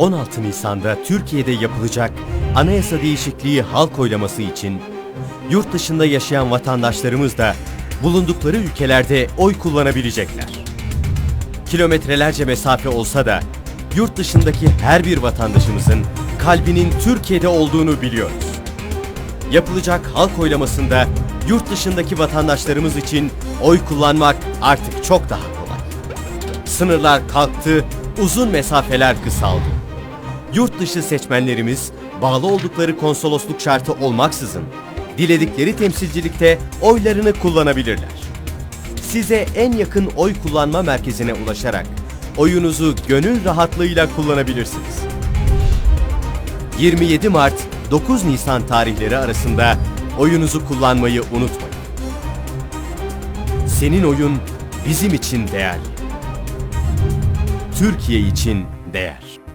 16 Nisan'da Türkiye'de yapılacak anayasa değişikliği halk oylaması için yurt dışında yaşayan vatandaşlarımız da bulundukları ülkelerde oy kullanabilecekler. Kilometrelerce mesafe olsa da yurt dışındaki her bir vatandaşımızın kalbinin Türkiye'de olduğunu biliyoruz. Yapılacak halk oylamasında yurt dışındaki vatandaşlarımız için oy kullanmak artık çok daha kolay. Sınırlar kalktı, uzun mesafeler kısaldı. Yurt dışı seçmenlerimiz bağlı oldukları konsolosluk şartı olmaksızın diledikleri temsilcilikte oylarını kullanabilirler. Size en yakın oy kullanma merkezine ulaşarak oyunuzu gönül rahatlığıyla kullanabilirsiniz. 27 Mart 9 Nisan tarihleri arasında oyunuzu kullanmayı unutmayın. Senin oyun bizim için değerli. Türkiye için değer.